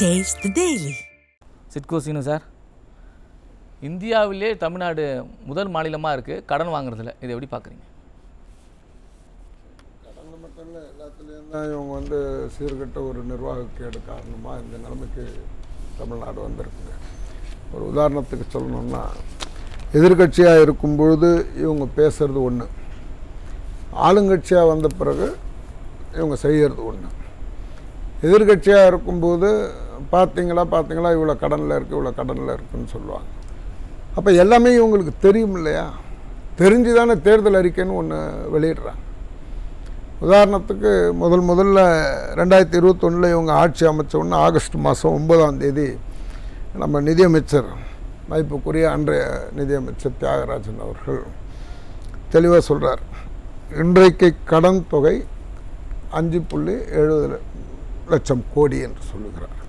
Taste the Daily. Sidco Seenu sir. இந்தியாவிலே தமிழ்நாடு முதல் மாநிலமாக இருக்குது கடன் வாங்குறதுல. இதை எப்படி பார்க்குறீங்க கடந்த மட்டும் இல்லை எல்லாத்துலேயும் தான் இவங்க வந்து சீர்கெட்ட ஒரு நிர்வாகக்கேடு காரணமாக இந்த நிலைமைக்கு தமிழ்நாடு வந்திருக்குங்க. ஒரு உதாரணத்துக்கு சொல்லணும்னா எதிர்கட்சியாக இருக்கும் பொழுது இவங்க பேசுறது ஒன்று ஆளுங்கட்சியாக வந்த பிறகு இவங்க செய்கிறது ஒன்று எதிர்கட்சியாக இருக்கும்போது பார்த்தீங்களா பார்த்தீங்களா இவ்வளோ கடனில் இருக்குது இவ்வளோ கடனில் இருக்குதுன்னு சொல்லுவாங்க. அப்போ எல்லாமே இவங்களுக்கு தெரியும் இல்லையா? தெரிஞ்சு தானே தேர்தல் அறிக்கைன்னு ஒன்று வெளியிடுறாங்க. உதாரணத்துக்கு முதல் முதல்ல ரெண்டாயிரத்தி இருபத்தொன்னில் இவங்க ஆட்சி அமைச்ச உடனே ஆகஸ்ட் மாதம் ஒன்பதாம் தேதி நம்ம நிதியமைச்சர் மதிப்புக்குரிய அன்றைய நிதியமைச்சர் தியாகராஜன் அவர்கள் தெளிவாக சொல்கிறார் இன்றைக்கு கடன் தொகை அஞ்சு புள்ளி எழுபது லட்சம் கோடி என்று சொல்லுகிறார்.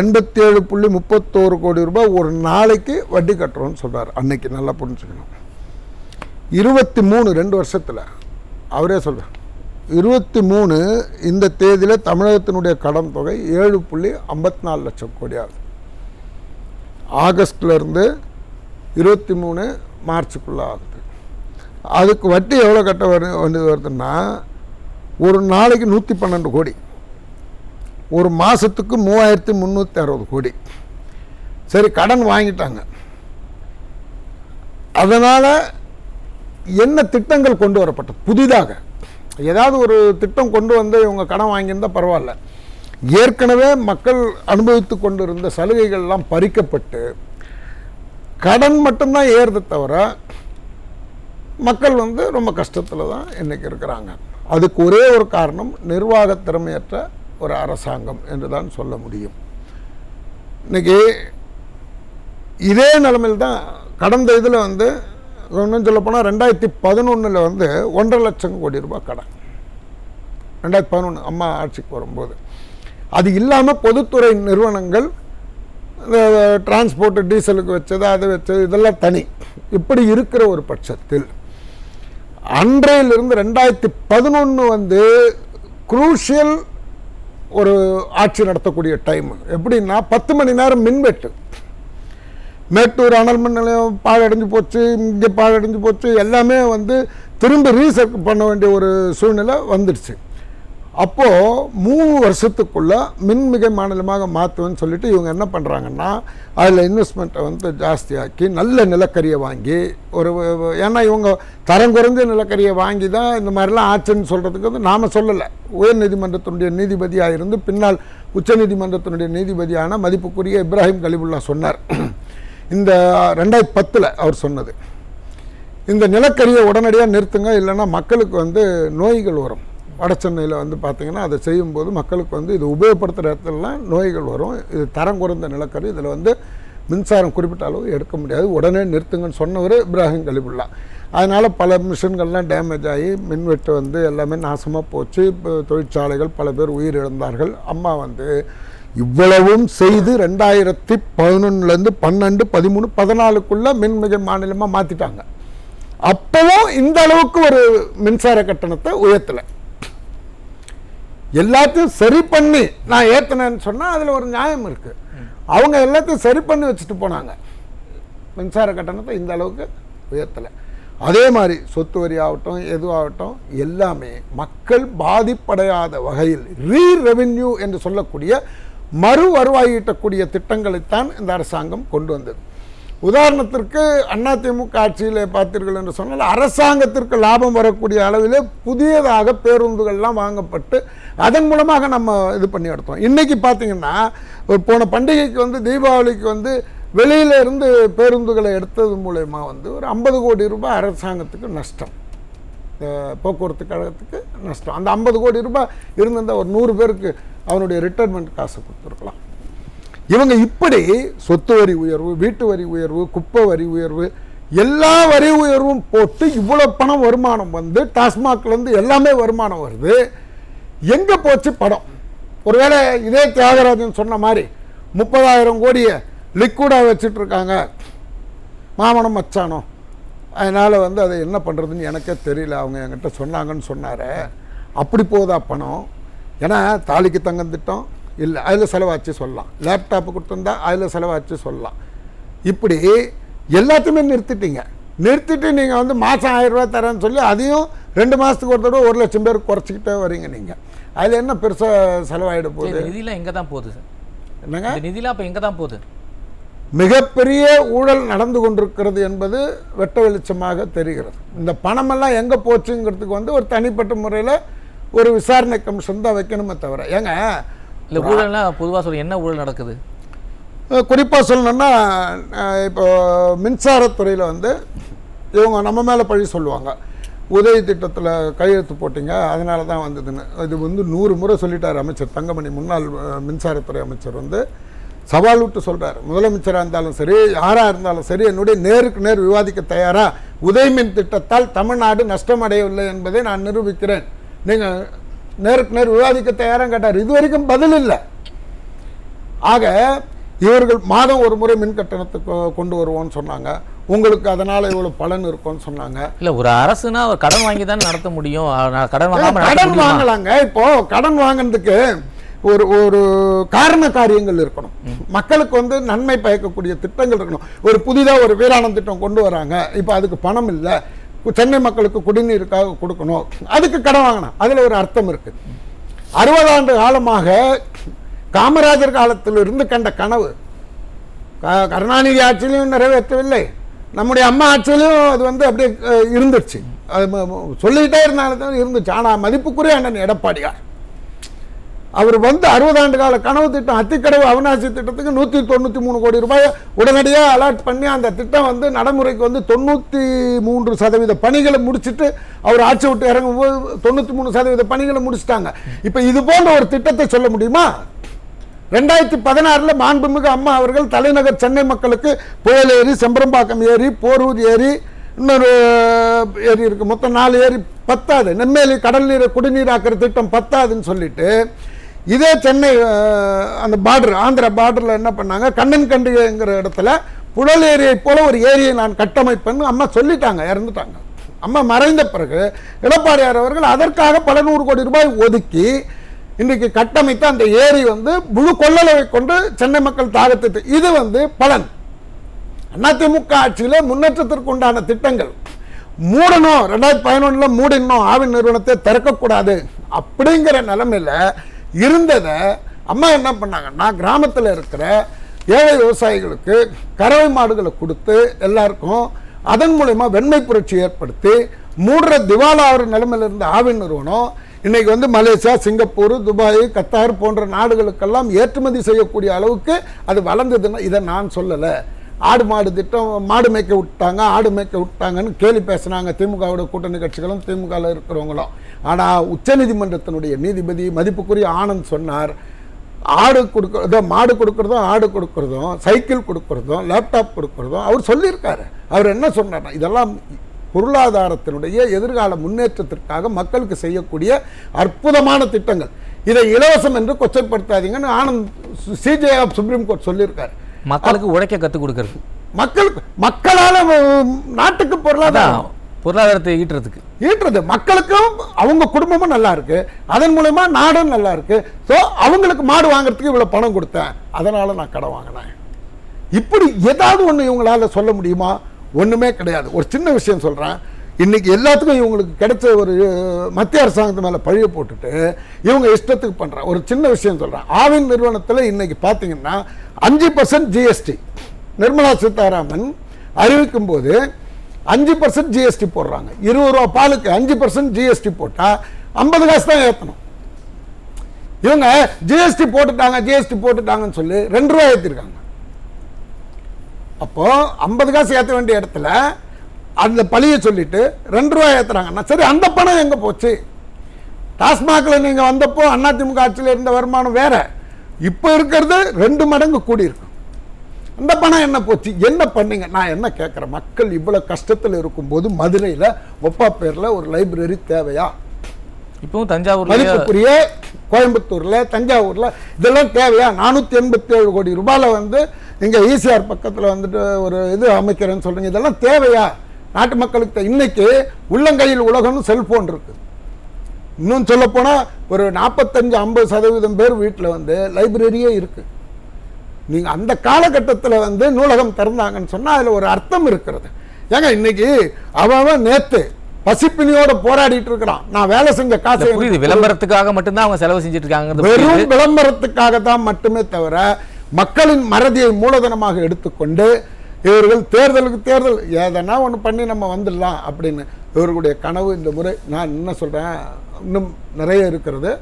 எண்பத்தி ஏழு புள்ளி முப்பத்தோரு கோடி ரூபாய் ஒரு நாளைக்கு வட்டி கட்டுறோம்னு சொல்கிறார் அன்னைக்கு நல்லா புரிஞ்சுக்கணும். இருபத்தி மூணு ரெண்டு வருஷத்தில் அவரே சொல்கிறார் இருபத்தி மூணு இந்த தேதியில் தமிழகத்தினுடைய கடன் தொகை ஏழு புள்ளி ஐம்பத்தி நாலு லட்சம் கோடி ஆகுது. ஆகஸ்ட்லேருந்து இருபத்தி மூணு மார்ச்சுக்குள்ளே ஆகுது. அதுக்கு வட்டி எவ்வளோ கட்ட வரு வேண்டியது வருதுன்னா ஒரு நாளைக்கு நூற்றி பன்னெண்டு கோடி. ஒரு மாதத்துக்கு மூவாயிரத்தி முந்நூற்றி அறுபது கோடி. சரி கடன் வாங்கிட்டாங்க. அதனால் என்ன திட்டங்கள் கொண்டு வரப்பட்டது? புதிதாக. ஏதாவது ஒரு திட்டம் கொண்டு வந்து இவங்க கடன் வாங்கியிருந்தால் பரவாயில்ல. ஏற்கனவே மக்கள் அனுபவித்து கொண்டிருந்த சலுகைகள்லாம் பறிக்கப்பட்டு கடன் மட்டும்தான் ஏறுது தவிர மக்கள் வந்து ரொம்ப கஷ்டத்தில் தான் இன்றைக்கி இருக்கிறாங்க. அதுக்கு ஒரே ஒரு காரணம் நிர்வாக திறமையற்ற ஒரு அரசாங்கம் என்று தான் சொல்ல முடியும். இன்னைக்கு இதே நிலமையில் தான் கடந்த இதில் வந்து இன்னும் சொல்ல போனால் ரெண்டாயிரத்தி பதினொன்றில் வந்து ஒன்றரை லட்சம் கோடி ரூபாய் கடன். ரெண்டாயிரத்தி பதினொன்று அம்மா ஆட்சிக்கு வரும்போது. அது இல்லாமல் பொதுத்துறை நிறுவனங்கள் இந்த டிரான்ஸ்போர்ட் டீசலுக்கு வச்சது அது வச்சது இதெல்லாம் தனி. இப்படி இருக்கிற ஒரு பட்சத்தில் அன்றையிலிருந்து ரெண்டாயிரத்தி பதினொன்று வந்து குரூஷியல் ஒரு ஆட்சி நடத்தக்கூடிய டைம் எப்படின்னா பத்து மணி நேரம் மின்வெட்டு. மேட்டூர் அனல் மின் நிலையம் பாழடைஞ்சு போச்சு இங்கே பாழடைஞ்சு போச்சு எல்லாமே வந்து திரும்ப ரீசர்க் பண்ண வேண்டிய ஒரு சூழ்நிலை வந்துடுச்சு. அப்போது மூணு வருஷத்துக்குள்ளே மின்மிகை மாநிலமாக மாற்றுவேன்னு சொல்லிட்டு இவங்க என்ன பண்ணுறாங்கன்னா அதில் இன்வெஸ்ட்மெண்ட்டை வந்து ஜாஸ்தியாக்கி நல்ல நிலக்கரியை வாங்கி ஒரு ஏன்னா இவங்க தரம் குறைஞ்ச நிலக்கரியை வாங்கி தான் இந்த மாதிரிலாம் ஆச்சுன்னு சொல்கிறதுக்கு வந்து நாம் சொல்லலை. உயர்நீதிமன்றத்தினுடைய நீதிபதியாக இருந்து பின்னால் உச்சநீதிமன்றத்தினுடைய நீதிபதியான மதிப்புக்குரிய இப்ராஹிம் கலிபுல்லா சொன்னார். இந்த ரெண்டாயிரத்தி பத்தில் அவர் சொன்னது. இந்த நிலக்கரியை உடனடியாக நிறுத்துங்க இல்லைன்னா மக்களுக்கு வந்து நோய்கள் வரும். வட சென்னையில் வந்து பார்த்திங்கன்னா அதை செய்யும்போது மக்களுக்கு வந்து இது உபயோகப்படுத்துகிற இடத்துலலாம் நோய்கள் வரும். இது தரம் குறைந்த நிலக்கரி இதில் வந்து மின்சாரம் குறிப்பிட்ட அளவு எடுக்க முடியாது. உடனே நிறுத்துங்கன்னு சொன்னவர் இப்ராஹிம் கலிபுல்லா. அதனால் பல மிஷின்கள்லாம் டேமேஜ் ஆகி மின்வெட்டு வந்து எல்லாமே நாசமாக போச்சு. இப்போ தொழிற்சாலைகள் பல பேர் உயிரிழந்தார்கள். அம்மா வந்து இவ்வளவும் செய்து ரெண்டாயிரத்தி பதினொன்னுலேருந்து பன்னெண்டு பதிமூணு பதினாலுக்குள்ளே மின்மிகை மாநிலமாக மாற்றிட்டாங்க அப்போவும் இந்த அளவுக்கு ஒரு மின்சார கட்டணத்தை உயர்த்தலை. எல்லாத்தையும் சரி பண்ணி நான் ஏற்றினேன்னு சொன்னால் அதில் ஒரு நியாயம் இருக்குது அவங்க எல்லாத்தையும் சரி பண்ணி வச்சுட்டு போனாங்க. மின்சார கட்டணத்தை இந்த அளவுக்கு உயர்த்தலை. அதே மாதிரி சொத்து வரி ஆகட்டும் எதுவாகட்டும் எல்லாமே மக்கள் பாதிப்படையாத வகையில் ரீ ரெவென்யூ என்று சொல்லக்கூடிய மறு வருவாய் ஈட்டக்கூடிய திட்டங்களைத்தான் இந்த அரசாங்கம் கொண்டு வந்தது. உதாரணத்திற்கு அதிமுக ஆட்சியில் பார்த்தீர்கள் என்று சொன்னால் அரசாங்கத்திற்கு லாபம் வரக்கூடிய அளவிலே புதியதாக பேருந்துகள்லாம் வாங்கப்பட்டு அதன் மூலமாக நம்ம இது பண்ணி எடுத்தோம். இன்றைக்கி பார்த்தீங்கன்னா ஒரு போன பண்டிகைக்கு வந்து தீபாவளிக்கு வந்து வெளியில இருந்து பேருந்துகளை எடுத்தது மூலயமா வந்து ஒரு ஐம்பது கோடி ரூபாய் அரசாங்கத்துக்கு நஷ்டம். போக்குவரத்து கழகத்துக்கு நஷ்டம். அந்த ஐம்பது கோடி ரூபாய் இருந்திருந்தால் ஒரு நூறு பேருக்கு அவனுடைய ரிட்டைர்மெண்ட் காசு கொடுத்துருக்கலாம். இவங்க இப்படி சொத்து வரி உயர்வு வீட்டு வரி உயர்வு குப்பை வரி உயர்வு எல்லா வரி உயர்வும் போட்டு இவ்வளோ பணம் வருமானம் வந்து டாஸ்மாக்லேருந்து எல்லாமே வருமானம் வருது. எங்கே போச்சு படம்? ஒருவேளை இதே தியாகராஜன் சொன்ன மாதிரி முப்பதாயிரம் கோடியை லிக்விடாக வச்சுட்ருக்காங்க மாமனம் மச்சானம். அதனால் வந்து அதை என்ன பண்ணுறதுன்னு எனக்கே தெரியல. அவங்க என்கிட்ட சொன்னாங்கன்னு சொன்னார். அப்படி போதா பணம்? ஏன்னா தாலிக்கு தங்கம் திட்டம். இல்லை அதில் செலவாச்சு சொல்லலாம். லேப்டாப்பு கொடுத்துருந்தா அதில் செலவாச்சு சொல்லலாம். இப்படி எல்லாத்தையுமே நிறுத்திட்டீங்க. நிறுத்திட்டு நீங்கள் வந்து மாதம் ஆயிரம் ரூபாய் தரேன்னு சொல்லி அதையும் ரெண்டு மாதத்துக்கு ஒரு தடவை ஒரு லட்சம் பேர் குறைச்சிக்கிட்டே வரீங்க நீங்கள் அதில் என்ன பெருசாக செலவாயிட போகுது? இந்த நிதிலாம் எங்கே தான் போகுது? என்னங்க? இந்த நிதிலாம் அப்போ எங்கே தான் போகுது? மிகப்பெரிய ஊழல் நடந்து கொண்டிருக்கிறது என்பது வெட்ட வெளிச்சமாக தெரிகிறது. இந்த பணமெல்லாம் எங்கே போச்சுங்கிறதுக்கு வந்து ஒரு தனிப்பட்ட முறையில் ஒரு விசாரணை கமிஷன் தான் வைக்கணுமே தவிர. ஏங்க இல்லை ஊழல்னா பொதுவாக சொல்ல என்ன ஊழல் நடக்குது? குறிப்பாக சொல்லணும்னா அஹ், இப்போ மின்சாரத்துறையில் வந்து இவங்க நம்ம மேலே பழி சொல்லுவாங்க. உதவி திட்டத்தில் கையெழுத்து போட்டீங்க அதனால தான் வந்ததுன்னு. இது வந்து நூறு முறை சொல்லிட்டார் அமைச்சர் தங்கமணி. முன்னாள் மின்சாரத்துறை அமைச்சர் வந்து சவால் விட்டு சொல்கிறார் முதலமைச்சராக இருந்தாலும் சரி யாராக இருந்தாலும் சரி என்னுடைய நேருக்கு நேர் விவாதிக்க தயாரா? உதய் மின் திட்டத்தால் தமிழ்நாடு நஷ்டமடையவில்லை என்பதை நான் நிரூபிக்கிறேன். நீங்கள் நேருக்கு நேர் விவாதிக்க தயாராக கேட்டார். இது வரைக்கும் பதில் இல்லை. ஆக இவர்கள் மாதம் ஒரு முறை மின் கட்டணத்தை கொண்டு வருவோம்னு சொன்னாங்க. உங்களுக்கு அதனால இவ்வளவு பலன் இருக்கும்னு சொன்னாங்க. இல்லை ஒரு அரசுனா ஒரு கடன் வாங்கி தான் நடத்த முடியும். கடன் கடன் வாங்கலாங்க. இப்போ கடன் வாங்குறதுக்கு ஒரு ஒரு காரண காரியங்கள் இருக்கணும். மக்களுக்கு வந்து நன்மை பயக்கக்கூடிய திட்டங்கள் இருக்கணும். ஒரு புதிதா ஒரு வீராணம் திட்டம் கொண்டு வராங்க. இப்போ அதுக்கு பணம் இல்லை. சென்னை மக்களுக்கு குடிநீருக்காக கொடுக்கணும். அதுக்கு கடன் வாங்கினேன் அதில் ஒரு அர்த்தம் இருக்கு. அறுபது ஆண்டு காலமாக காமராஜர் காலத்தில் இருந்து கண்ட கனவு க- கருணாநிதி ஆட்சியிலையும் நிறைவேற்றவில்லை. நம்முடைய அம்மா ஆட்சியிலையும் அது வந்து அப்படியே இருந்துச்சு அது சொல்லிக்கிட்டே இருந்தாலும் இருந்துச்சு. ஆனால் மதிப்புக்குரிய அண்ணன் எடப்பாடியார். அவர் வந்து அறுபது ஆண்டு கால கனவு திட்டம் அத்திக்கடவு அவினாசி திட்டத்துக்கு நூற்றி தொண்ணூற்றி மூணு கோடி ரூபாய் உடனடியாக அலாட் பண்ணி அந்த திட்டம் வந்து நடைமுறைக்கு வந்து தொண்ணூற்றி மூன்று சதவீத பணிகளை முடிச்சிட்டு அவர் ஆட்சி விட்டு இறங்கும்போது தொண்ணூற்றி மூணு சதவீத பணிகளை முடிச்சிட்டாங்க. இப்போ இது போன்ற ஒரு திட்டத்தை சொல்ல முடியுமா? ரெண்டாயிரத்தி பதினாறில் மாண்புமிகு அம்மா அவர்கள் தலைநகர் சென்னை மக்களுக்கு புயல் ஏரி செம்பரம்பாக்கம் ஏரி போரூர் ஏரி இன்னொரு ஏரி இருக்குது மொத்தம் நாலு ஏரி பத்தாது. நெம்மேலி கடல் நீரை குடிநீராக்கிற திட்டம் பத்தாதுன்னு சொல்லிட்டு இதே சென்னை அந்த பார்டர் ஆந்திரா பார்டரில் என்ன பண்ணாங்க? கண்ணன் கண்டிகைங்கிற இடத்துல புழல் ஏரியை போல ஒரு ஏரியை நான் கட்டமைப்பேன்னு அம்மா சொல்லிட்டாங்க இறந்துட்டாங்க. அம்மா மறைந்த பிறகு எடப்பாடியார் அவர்கள் அதற்காக பல நூறு கோடி ரூபாய் ஒதுக்கி இன்றைக்கு கட்டமைத்த அந்த ஏரி வந்து முழு கொள்ளளவை கொண்டு சென்னை மக்கள் தாகத்தை இது வந்து பலன். அதிமுக ஆட்சியில முன்னேற்றத்திற்கு உண்டான திட்டங்கள். மூடணும் ரெண்டாயிரத்தி பதினொன்னுல மூடணும் ஆவின் நிறுவனத்தை திறக்கக்கூடாது அப்படிங்கிற நிலமையில் இருந்ததை அம்மா என்ன பண்ணாங்கன்னா கிராமத்தில் இருக்கிற ஏழை விவசாயிகளுக்கு கறவை மாடுகளை கொடுத்து எல்லாருக்கும் அதன் மூலயமா வெண்மை புரட்சி ஏற்படுத்தி மூடுற திவாலாகிற நிலைமையில் இருந்த ஆவின் நிறுவனம் இன்னைக்கு வந்து மலேசியா சிங்கப்பூர் துபாய் கத்தார் போன்ற நாடுகளுக்கெல்லாம் ஏற்றுமதி செய்யக்கூடிய அளவுக்கு அது வளர்ந்ததுன்னா இதை நான் சொல்லலை. ஆடு மாடு திட்டம் மாடு மேய்க்க விட்டாங்க ஆடு மேய்க்க விட்டாங்கன்னு கேலி பேசுனாங்க. திமுகவோட கூட்டணி கட்சிகளும் திமுகவில் இருக்கிறவங்களும். ஆனால் உச்சநீதிமன்றத்தினுடைய நீதிபதி மதிப்புக்குரிய ஆனந்த் சொன்னார். ஆடு கொடுக்கறதோ மாடு கொடுக்கறதும் ஆடு கொடுக்கறதும் சைக்கிள் கொடுக்குறதும் லேப்டாப் கொடுக்கறதும் அவர் சொல்லியிருக்காரு. அவர் என்ன சொன்னார்னா இதெல்லாம் பொருளாதாரத்தினுடைய எதிர்கால முன்னேற்றத்திற்காக மக்களுக்கு செய்யக்கூடிய அற்புதமான திட்டங்கள். இதை இலவசம் என்று கொச்சைப்படுத்தாதீங்கன்னு Anand CJ of supreme court சொல்லியிருக்காரு. மக்களுக்கு உழைக்க கற்றுக் கொடுக்கறது. மக்களுக்கு மக்களால நாட்டுக்கு பொருளாதாரம். பொருளாதாரத்தை ஈட்டுறதுக்கு. ஈட்டுறது. மக்களுக்கும் அவங்க குடும்பமும் நல்லா இருக்கு. அதன் மூலயமா நாடும் நல்லா இருக்கு. ஸோ அவங்களுக்கு மாடு வாங்குறதுக்கு இவ்வளவு பணம் கொடுத்தேன். அதனால நான் கடன் வாங்கினேன். இப்படி ஏதாவது ஒன்று இவங்களால சொல்ல முடியுமா? ஒண்ணுமே கிடையாது. ஒரு சின்ன விஷயம் சொல்றேன். இன்னைக்கு எல்லாத்துக்கும் இவங்களுக்கு கிடைச்ச ஒரு மத்திய அரசாங்கத்து மேல பழிய போட்டுட்டு இவங்க இஷ்டத்துக்கு பண்றாங்க. ஒரு சின்ன விஷயம் சொல்கிறேன் ஆவின் நிறுவனத்தில் இன்னைக்கு பார்த்தீங்கன்னா அஞ்சு பர்சன்ட் ஜிஎஸ்டி நிர்மலா சீதாராமன் அறிவிக்கும் போது அஞ்சு பர்சன்ட் ஜிஎஸ்டி போடுறாங்க. இருபது ரூபா பாலுக்கு அஞ்சு பர்சன்ட் ஜிஎஸ்டி போட்டால் ஐம்பது காசு தான் ஏற்றணும் இவங்க ஜிஎஸ்டி போட்டுட்டாங்க ஜிஎஸ்டி போட்டுட்டாங்கன்னு சொல்லி ரெண்டு ரூபா ஏற்றிருக்காங்க அப்போ ஐம்பது காசு ஏற்ற வேண்டிய இடத்துல அந்த பழியை சொல்லிட்டு ரெண்டு ரூபா ஏத்துறாங்கன்னா சரி அந்த பணம் எங்க போச்சு? டாஸ்மாக்ல நீங்க வந்தப்போ அதிமுக ஆட்சியில் இருந்த வருமானம் வேற. இப்போ இருக்கிறது ரெண்டு மடங்கு கூடி இருக்கு. அந்த பணம் என்ன போச்சு? என்ன பண்ணீங்க? நான் என்ன கேட்குறேன் மக்கள் இவ்வளவு கஷ்டத்தில் இருக்கும்போது மதுரையில் ஒப்பா பேர்ல ஒரு லைப்ரரி தேவையா? இப்பவும் தஞ்சாவூர்ல மதிப்புக்குரிய கோயம்புத்தூர்ல தஞ்சாவூர்ல இதெல்லாம் தேவையா? நானூற்றி எண்பத்தி ஏழு கோடி ரூபாயில வந்து இங்க ஈசிஆர் பக்கத்துல வந்துட்டு ஒரு இது அமைக்கிறேன்னு சொல்றீங்க. இதெல்லாம் தேவையா? நாட்டு மக்களுக்கு இன்னைக்கு உள்ளங்கையில் உலகம்னு செல்போன் இருக்கு. இன்னும் சொல்லப் போனா ஒரு நாற்பத்தஞ்சு ஐம்பது சதவீதம் பேர் வீட்டில் வந்து லைப்ரரியே இருக்கு. நீங்க அந்த காலகட்டத்தில் வந்து நூலகம் திறந்தாங்கன்னு சொன்னா அதுல ஒரு அர்த்தம் இருக்கிறது. ஏங்க இன்னைக்கு அவன் நேத்து பசிப்பினியோட போராடிட்டு இருக்கிறான். நான் வேலை செஞ்ச காசை புரியுது. விளம்பரத்துக்காக மட்டும்தான் அவங்க செலவு செஞ்சுட்டு இருக்காங்க வெறும் விளம்பரத்துக்காக தான் மட்டுமே தவிர மக்களின் மறதியை மூலதனமாக எடுத்துக்கொண்டு இவர்கள் தேர்தலுக்கு தேர்தல். எதனா ஒன்று பண்ணி நம்ம வந்துடலாம் அப்படின்னு இவர்களுடைய கனவு இந்த முறை. நான் என்ன சொல்றேன்? இன்னும் நிறைய இருக்கிறது.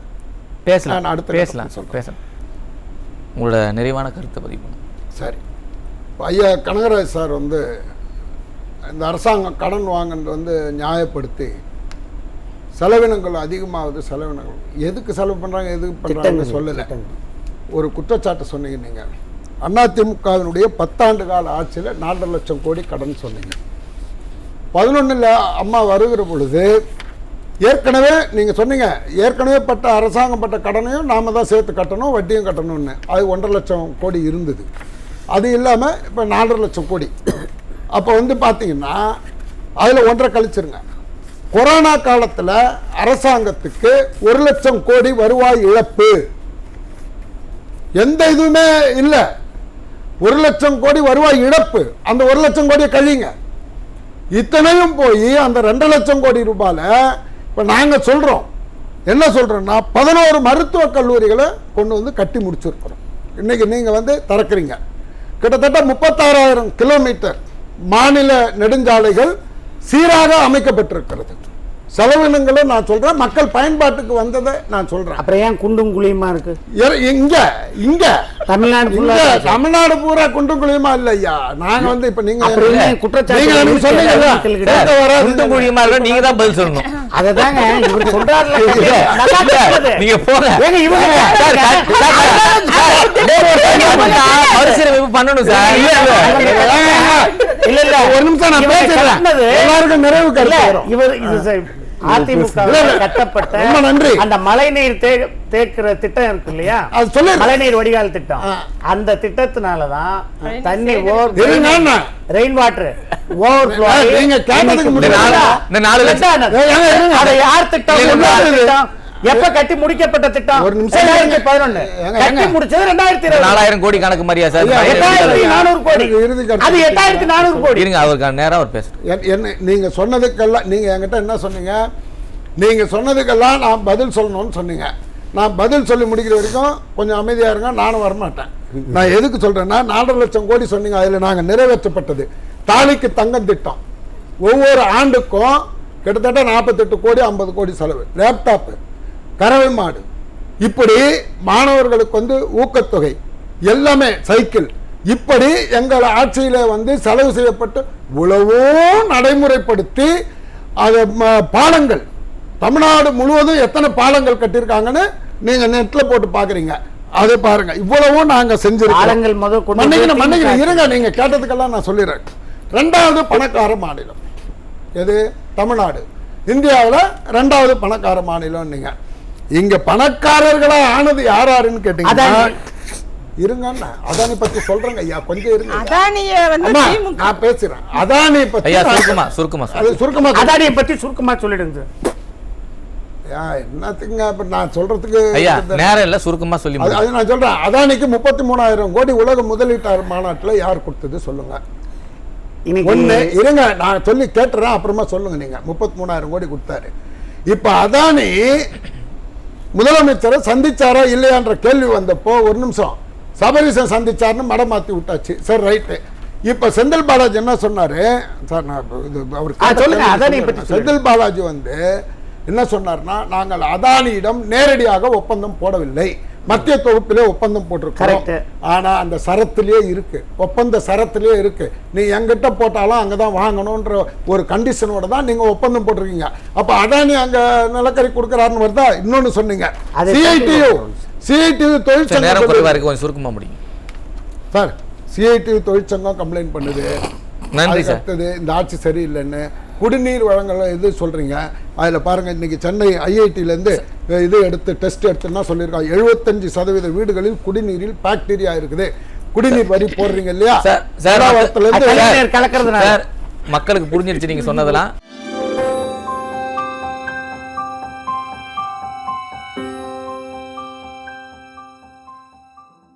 பேசலாம். நான் அடுத்த பேசலாம். சொல்றேன். பேசலாம். உங்களோட நிறைவான கருத்தை பதிவு. சரி. இப்ப ஐயா கனகராஜ் சார் வந்து இந்த அரசாங்கம் கடன் வாங்குறது வந்து நியாயப்படுத்தி செலவினங்கள் அதிகமாகுது செலவினங்கள். எதுக்கு செலவு பண்ணுறாங்க எதுக்கு பண்ணுறாங்கன்னு சொல்லலை. ஒரு குற்றச்சாட்டு சொன்னீங்க நீங்கள் அதிமுகவினுடைய பத்தாண்டு கால ஆட்சியில் நாலரை லட்சம் கோடி கடன் சொன்னீங்க. பதினொன்றில் அம்மா வருகிற பொழுது ஏற்கனவே நீங்கள் சொன்னீங்க ஏற்கனவே பட்ட அரசாங்கம் பட்ட கடனையும் நாம தான் சேர்த்து கட்டணும் வட்டியும் கட்டணும்னு. அது ஒன்றரை லட்சம் கோடி இருந்தது. அது இல்லாமல் இப்போ நாலரை லட்சம் கோடி. அப்போ வந்து பார்த்தீங்கன்னா அதில் ஒன்றரை கழிச்சிருங்க. கொரோனா காலத்தில் அரசாங்கத்துக்கு ஒரு லட்சம் கோடி வருவாய் இழப்பு. எந்த இதுவுமே இல்லை. ஒரு லட்சம் கோடி வருவாய் இழப்பு. அந்த ஒரு லட்சம் கோடியை கழிங்க இத்தனையும் போய் அந்த ரெண்டு லட்சம் கோடி ரூபாயில் இப்போ நாங்கள் சொல்கிறோம் என்ன சொல்கிறோன்னா பதினோரு மருத்துவக் கல்லூரிகளை கொண்டு வந்து கட்டி முடிச்சிருக்கிறோம். இன்றைக்கி நீங்கள் வந்து திறக்கிறீங்க. கிட்டத்தட்ட முப்பத்தாறாயிரம் கிலோமீட்டர் மாநில நெடுஞ்சாலைகள் சீராக அமைக்கப்பட்டிருக்கிறது. செலவினங்களும் நான் சொல்கிறேன் மக்கள் பயன்பாட்டுக்கு வந்ததை நான் சொல்கிறேன் அப்புறம் ஏன் குண்டும் குழியுமா இருக்கு? இங்க இங்க. தமிழ்நாடு தமிழ்நாடு பூரா குண்டும் குழியுமா இல்ல ஐயா? நாங்க வந்து இப்ப நீங்க அப்புறம் என்ன? குற்றச்சாட்டு கேட்க வராது. குண்டும் குழியுமா இருந்தா நீங்க தான் பதில் சொல்லணும். அததாங்க இவர் சொல்றாருல. இல்ல, இல்ல. நீங்க போங்க. மறுசீரமைப்பு பண்ணணும் சார். இல்ல, இல்ல. இல்ல இல்ல. ஒரு நிமிஷம் நான் பேசுறேன் எல்லாருக்கும் நிறைவு இல்ல கருத்து. இவர் இது. அதிமுக. கட்டப்பட்ட ரொம்ப நன்றி. அந்த மழைநீர் தேக்குற திட்டம் இருக்கு இல்லையா அது சொல்லிடுறேன். மழைநீர் வடிகால் திட்டம். அந்த திட்டத்தினாலதான் தண்ணி ஓவர். ரெயின் வாட்டர் ஓவர் நீங்க கேட்டதுக்கு முன்னாடி- நாலு இந்த நாலு லட்சம். அதை யார் திட்டம் எப்ப கட்டி முடிக்கப்பட்ட திட்டம்? ஒரு நிமிஷம் ரெண்டாயிரத்தி. பதினொன்னு. கட்டி. முடிச்சது ரெண்டாயிரத்தி இருபது. நாலாயிரம் கோடி கணக்கு மாதிரியா சார்? எட்டாயிரத்தி நானூறு கோடி. அது எட்டாயிரத்தி நானூறு கோடி. இருங்க அவருக்கு நேரா அவர் பேசுறேன். என்- என்ன நீங்க சொன்னதுக்கெல்லாம் நீங்க என்கிட்ட என்ன சொன்னீங்க? நீங்க சொன்னதுக்கெல்லாம் நான் பதில் சொல்லணும்னு சொன்னீங்க. நான் பதில் சொல்லி முடிக்கிற வரைக்கும் கொஞ்சம் அமைதியா இருங்க நானும் வரமாட்டேன். நான் எதுக்கு சொல்றேன்னா நாலரை லட்சம் கோடி சொன்னீங்க அதுல நாங்க நிறைவேற்றப்பட்டது. தாலிக்கு தங்கம் திட்டம். ஒவ்வொரு ஆண்டுக்கும் கிட்டத்தட்ட நாற்பத்தெட்டு கோடி ஐம்பது கோடி செலவு. லேப்டாப்பு. கறவை மாடு. இப்படி மாணவர்களுக்கு வந்து ஊக்கத்தொகை. எல்லாமே சைக்கிள். இப்படி எங்கள் ஆட்சியில வந்து செலவு செய்யப்பட்டு இவ்வளவோ நடைமுறைப்படுத்தி அது பாலங்கள். தமிழ்நாடு முழுவதும் எத்தனை பாலங்கள் கட்டியிருக்காங்கன்னு நீங்க நெட்ல போட்டு பாக்குறீங்க. அதை பாருங்க. இவ்வளவும் நாங்க செஞ்சிருக்கோம். மன்னிக்கணும் மன்னிக்கணும். இருங்க நீங்க கேட்டதுக்கெல்லாம் நான் சொல்லிடுறேன். ரெண்டாவது பணக்கார மாநிலம். எது? தமிழ்நாடு. இந்தியாவில் ரெண்டாவது பணக்கார மாநிலம் நீங்க இங்க பணக்காரர்களா ஆனது யார் யாருன்னு கேட்டீங்கன்னா அதானி. இருங்க அண்ணா. அதானி பத்தி சொல்றேங்க ஐயா. கொஞ்சம் இருங்க. அதானிய வந்து நான் பேசுறேன். அதானி பத்தி ஐயா சுருக்கமா சுருக்கமா அது சார் சுருக்கமா. அதானியை பத்தி சுருக்கமா சொல்லிடுங்க என்னத்துக்குங்க இப்ப நான் சொல்றதுக்கு ஐயா நேரம் இல்ல சுருக்கமா சொல்லி அது நான் சொல்றேன். அதானிக்கு முப்பத்தி மூணாயிரம் கோடி உலக முதலீட்டாளர் மாநாட்டுல யார் கொடுத்தது சொல்லுங்க. ஒண்ணு இருங்க நான் சொல்லி கேட்டுறேன். அப்புறமா சொல்லுங்க நீங்க. முப்பத்தி மூணாயிரம் கோடி கொடுத்தாரு. இப்ப அதானி முதலமைச்சரை சந்திச்சாரா இல்லையான்ற கேள்வி வந்தப்போ ஒரு நிமிஷம் சபரிசன் சந்திச்சாருன்னு மடம் மாத்தி விட்டாச்சு. சரி ரைட்டு இப்ப செந்தில் பாலாஜி என்ன சொன்னாரு? சார் நான் இது அவர். செந்தில் பாலாஜி வந்து என்ன சொன்னார்னா நாங்கள் அதானியிடம் நேரடியாக ஒப்பந்தம் போடவில்லை. மத்திய தொகுப்பிலே ஒப்பந்தம் போட்டிருக்கிறோம். ஆனா அந்த சரத்திலேயே இருக்கு. ஒப்பந்த சரத்திலேயே இருக்கு. நீ எங்கிட்ட போட்டாலும் அங்கதான் வாங்கணும்ன்ற ஒரு கண்டிஷனோட தான் நீங்க ஒப்பந்தம் போட்டிருக்கீங்க. அப்ப அதானி அங்க நிலக்கரி கொடுக்கறாருன்னு வருதா? இன்னொன்னு சொன்னீங்க. சிஐடியு சிஐடியு தொழிற்சங்கம் குறைவா சொல்லுது. இருக்கு கொஞ்சம் சுருக்கமா முடியும். சார் சிஐடியு தொழிற்சங்கம் கம்ப்ளைண்ட் பண்ணுது. நன்றி அடுத்தது இந்த ஆட்சி சரியில்லைன்னு குடிநீர் வழங்கல இது சொல்றீங்க? அதுல பாருங்க இன்னைக்கு சென்னை ஐஐடில இருந்து இது எடுத்து டெஸ்ட் எடுத்துன்னா சொல்லியிருக்காங்க. எழுபத்தஞ்சு சதவீத வீடுகளில் குடிநீரில் பாக்டீரியா இருக்குது. குடிநீர் வரி போடுறீங்க இல்லையா? கலக்கறதுனால. சார் மக்களுக்கு புரிஞ்சிருச்சு நீங்க சொன்னதெல்லாம்.